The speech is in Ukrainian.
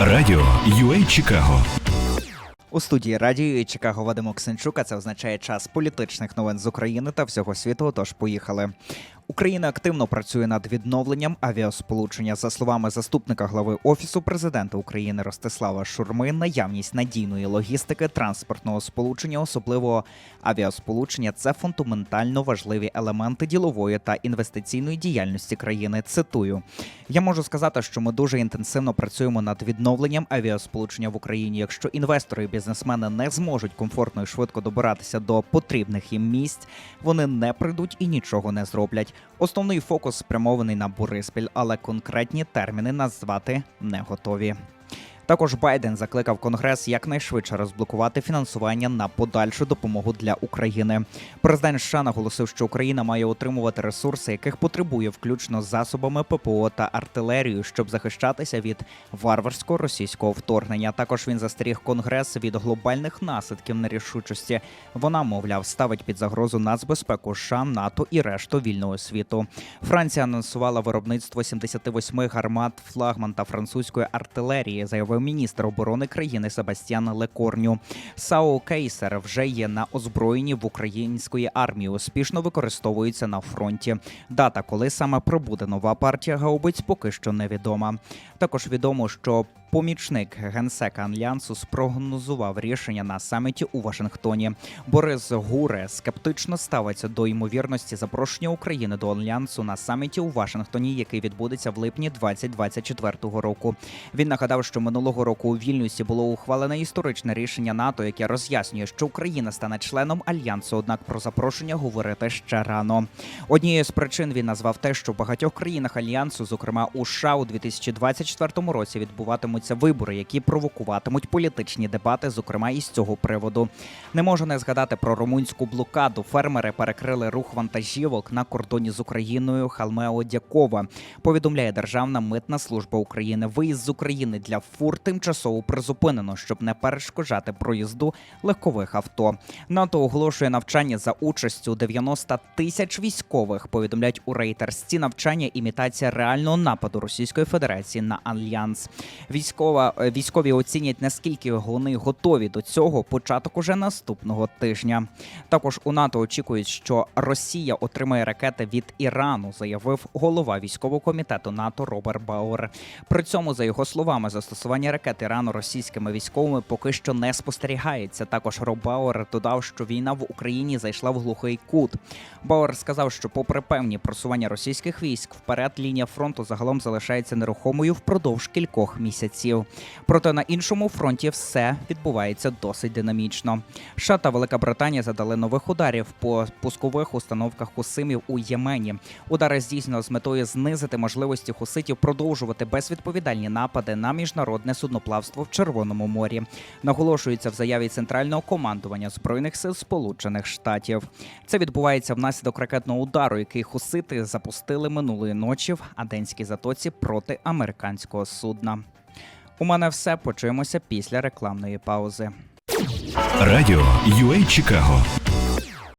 Радіо UA Чикаго У студії радіо Чикаго Вадим Оксенчук, це означає час політичних новин з України та всього світу. Тож поїхали. Україна активно працює над відновленням авіасполучення. За словами заступника глави офісу президента України Ростислава Шурми, наявність надійної логістики транспортного сполучення, особливо авіасполучення, це фундаментально важливі елементи ділової та інвестиційної діяльності країни. Цитую: я можу сказати, що ми дуже інтенсивно працюємо над відновленням авіасполучення в Україні. Якщо інвестори і бізнесмени не зможуть комфортно і швидко добиратися до потрібних їм місць, вони не прийдуть і нічого не зроблять. Основний фокус спрямований на Бориспіль, але конкретні терміни назвати не готові. Також Байден закликав Конгрес якнайшвидше розблокувати фінансування на подальшу допомогу для України. Президент США наголосив, що Україна має отримувати ресурси, яких потребує, включно з засобами ППО та артилерією, щоб захищатися від варварського російського вторгнення. Також він застеріг Конгрес від глобальних наслідків нерішучості. Вона, мовляв, ставить під загрозу нацбезпеку США, НАТО і решту вільного світу. Франція анонсувала виробництво 78 гармат флагман та французької артилерії, заявив міністр оборони країни Себастьян Лекорню. САУ Кейсер вже є на озброєнні в української армії. Успішно використовується на фронті. Дата, коли саме прибуде нова партія гаубиць, поки що невідома. Також відомо, що помічник генсека альянсу спрогнозував рішення на саміті у Вашингтоні. Борис Гуре скептично ставиться до ймовірності запрошення України до альянсу на саміті у Вашингтоні, який відбудеться в липні 2024 року. Він нагадав, що минулого року у Вільнюсі було ухвалене історичне рішення НАТО, яке роз'яснює, що Україна стане членом альянсу. Однак про запрошення говорити ще рано. Однією з причин він назвав те, що в багатьох країнах альянсу, зокрема у США, у 2024 році відбуватимуться вибори, які провокуватимуть політичні дебати, зокрема із цього приводу. Не можу не згадати про румунську блокаду. Фермери перекрили рух вантажівок на кордоні з Україною Халмео Дякова. Повідомляє Державна митна служба України. Виїзд з України для фур тимчасово призупинено, щоб не перешкоджати проїзду легкових авто. НАТО оголошує навчання за участю 90 тисяч військових. Повідомляють у Reuters. Ці навчання імітація реального нападу Російської Федерації на альянс. Військова е, військові оцінять наскільки вони готові до цього. Початок уже наступного тижня. Також у НАТО очікують, що Росія отримає ракети від Ірану, заявив голова військового комітету НАТО Роберт Бауер. При цьому, за його словами, застосування ракет Ірану російськими військовими поки що не спостерігається. Також Роб Бауер додав, що війна в Україні зайшла в глухий кут. Бауер сказав, що, попри певні просування російських військ, вперед лінія фронту загалом залишається нерухомою впродовж кількох місяців. Проте на іншому фронті все відбувається досить динамічно. США та Велика Британія задали нових ударів по пускових установках хусимів у Ємені. Удари здійснено з метою знизити можливості хуситів продовжувати безвідповідальні напади на міжнародне судноплавство в Червоному морі. Наголошується в заяві центрального командування збройних сил Сполучених Штатів. Це відбувається внаслідок ракетного удару, який хусити запустили минулої ночі в Аденській затоці проти американського судна. У мене все почуємося після рекламної паузи. Радіо UA Чикаго